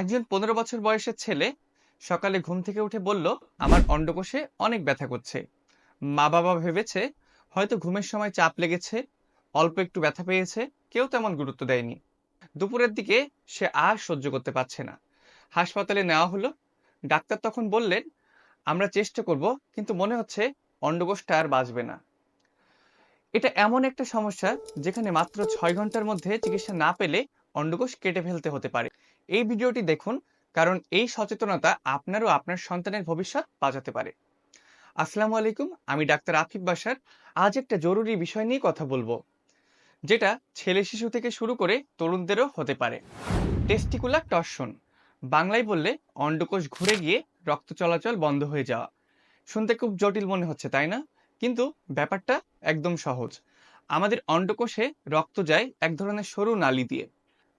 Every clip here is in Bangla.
একজন পনেরো বছর বয়সের ছেলে সকালে ঘুম থেকে উঠে বলল, আমার অন্ডকোষে অনেক ব্যথা করছে। মা বাবা ভেবেছে হয়তো ঘুমের সময় চাপ লেগেছে, অল্প একটু ব্যথা পেয়েছে, কেউ তেমন গুরুত্ব দেয়নি। দুপুরের দিকে সে আর সহ্য করতে পারছে না। হাসপাতালে নেওয়া হলো। ডাক্তার তখন বললেন, আমরা চেষ্টা করব, কিন্তু মনে হচ্ছে অন্ডকোষটা আর বাঁচবে না। এটা এমন একটা সমস্যা যেখানে মাত্র ছয় ঘণ্টার মধ্যে চিকিৎসা না পেলে অন্ডকোষ কেটে ফেলতে হতে পারে। এই ভিডিওটি দেখুন, কারণ এই সচেতনতা আপনার ও আপনার সন্তানের ভবিষ্যৎ বাঁচাতে পারে। আসসালামু আলাইকুম, আমি ডাক্তার আফিফ বাসার আজ একটা জরুরি বিষয় নিয়ে কথা বলব, যেটা ছেলে শিশু থেকে শুরু করে তরুণদেরও হতে পারে। টেস্টিকুলার টর্শন, বাংলায় বললে অন্ডকোষ ঘুরে গিয়ে রক্ত চলাচল বন্ধ হয়ে যাওয়া। শুনতে খুব জটিল মনে হচ্ছে, তাই না? কিন্তু ব্যাপারটা একদম সহজ। আমাদের অন্ডকোষে রক্ত যায় এক ধরনের সরু নালি দিয়ে।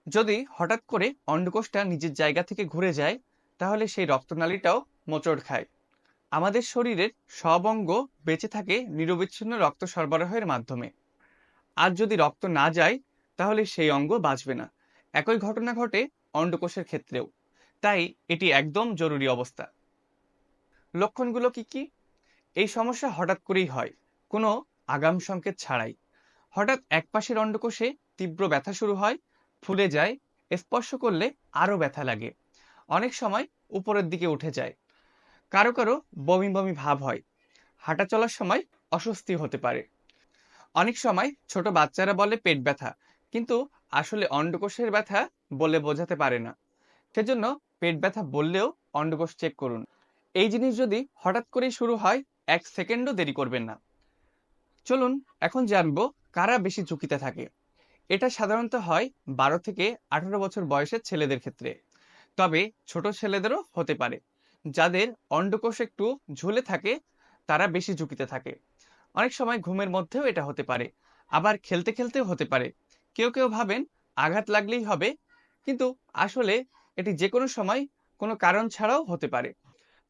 যদি হঠাৎ করে অন্ডকোষটা নিজের জায়গা থেকে ঘুরে যায়, তাহলে সেই রক্তনালীটাও মোচড় খায়। আমাদের শরীরের সব অঙ্গ বেঁচে থাকে নিরবিচ্ছিন্ন রক্ত সরবরাহের মাধ্যমে। আর যদি রক্ত না যায়, তাহলে সেই অঙ্গ বাঁচবে না। একই ঘটনা ঘটে অন্ডকোষের ক্ষেত্রেও। তাই এটি একদম জরুরি অবস্থা। লক্ষণগুলো কি কি? এই সমস্যা হঠাৎ করেই হয়। কোনো আগাম সংকেত ছাড়াই। হঠাৎ একপাশের অন্ডকোষে তীব্র ব্যথা শুরু হয় ফুলে যায়, স্পর্শ করলে আরও ব্যথা লাগে। অনেক সময় উপরের দিকে উঠে যায়। কারও কারও বমি বমি ভাব হয়। হাঁটা চলার সময় অস্বস্তি হতে পারে। অনেক সময় ছোট বাচ্চারা বলে পেট ব্যথা, কিন্তু আসলে অন্ডকোষের ব্যথা বলে বোঝাতে পারে না। সেজন্য পেট ব্যথা বললেও অন্ডকোষ চেক করুন। এই জিনিস যদি হঠাৎ করেই শুরু হয়, এক সেকেন্ডও দেরি করবেন না। চলুন, এখন জানব কারা বেশি ঝুঁকিতে থাকে। এটা সাধারণত হয় বারো থেকে আঠারো বছর বয়সের ছেলেদের ক্ষেত্রে। তবে ছোট ছেলেদেরও হতে পারে। যাদের অন্ডকোষ একটু ঝুলে থাকে, তারা বেশি ঝুঁকিতে থাকে। অনেক সময় ঘুমের মধ্যেও এটা হতে পারে। আবার খেলতে খেলতেও হতে পারে। কেউ কেউ ভাবেন আঘাত লাগলেই হবে, কিন্তু আসলে এটি যে কোনো সময় কোনো কারণ ছাড়াও হতে পারে।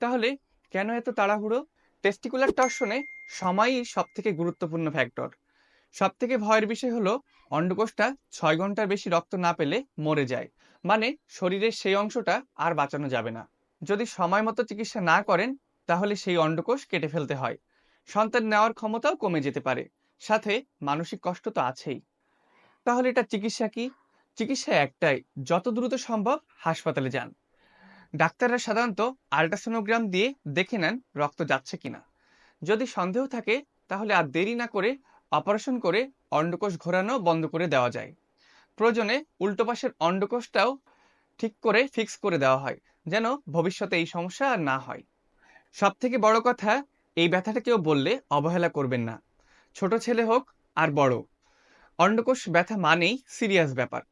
তাহলে কেন এত তাড়াহুড়ো? টেস্টিকুলার টর্শনে সময়ই সব থেকে গুরুত্বপূর্ণ ফ্যাক্টর। সব থেকে ভয়ের বিষয় হলো, অন্ডকোষটা ছয় ঘণ্টার বেশি রক্ত না পেলে মরে যায়। মানে শরীরের সেই অংশটা আর বাঁচানো যাবে না। যদি সময় মতো চিকিৎসা না করেন, তাহলে সেই অন্ডকোষ কেটে ফেলতে হয়। সন্তান নেওয়ার ক্ষমতাও কমে যেতে পারে। সাথে মানসিক কষ্ট তো আছেই। তাহলে এটা চিকিৎসা কি? চিকিৎসা একটাই। যত দ্রুত সম্ভব হাসপাতালে যান। ডাক্তাররা সাধারণত আল্ট্রাসোনোগ্রাম দিয়ে দেখে নেন রক্ত যাচ্ছে কিনা। যদি সন্দেহ থাকে, তাহলে আর দেরি না করে অপারেশন করে অন্ডকোষ ঘোরানো বন্ধ করে দেওয়া যায়। প্রয়োজনে উল্টো পাশের অন্ডকোষটাও ঠিক করে ফিক্স করে দেওয়া হয়, যেন ভবিষ্যতে এই সমস্যা না হয়। সব থেকে বড় কথা, এই ব্যথাটা কেউ বললে অবহেলা করবেন না। ছোট ছেলে হোক আর বড়। অন্ডকোষ ব্যথা মানেই সিরিয়াস ব্যাপার।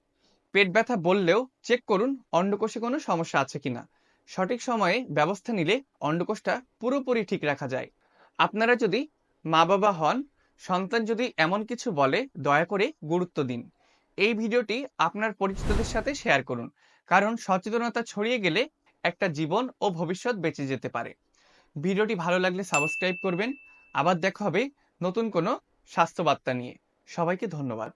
পেট ব্যথা বললেও চেক করুন অন্ডকোষে কোনো সমস্যা আছে কিনা। সঠিক সময়ে ব্যবস্থা নিলে অন্ডকোষটা পুরোপুরি ঠিক রাখা যায়। আপনারা যদি মা বাবা হন সন্তান যদি এমন কিছু বলে, দয়া করে গুরুত্ব দিন। এই ভিডিওটি আপনার পরিচিতদের সাথে শেয়ার করুন, কারণ সচেতনতা ছড়িয়ে গেলে একটা জীবন ও ভবিষ্যৎ বেঁচে যেতে পারে। ভিডিওটি ভালো লাগলে সাবস্ক্রাইব করবেন। আবার দেখা হবে নতুন কোনো স্বাস্থ্যবার্তা নিয়ে। সবাইকে ধন্যবাদ।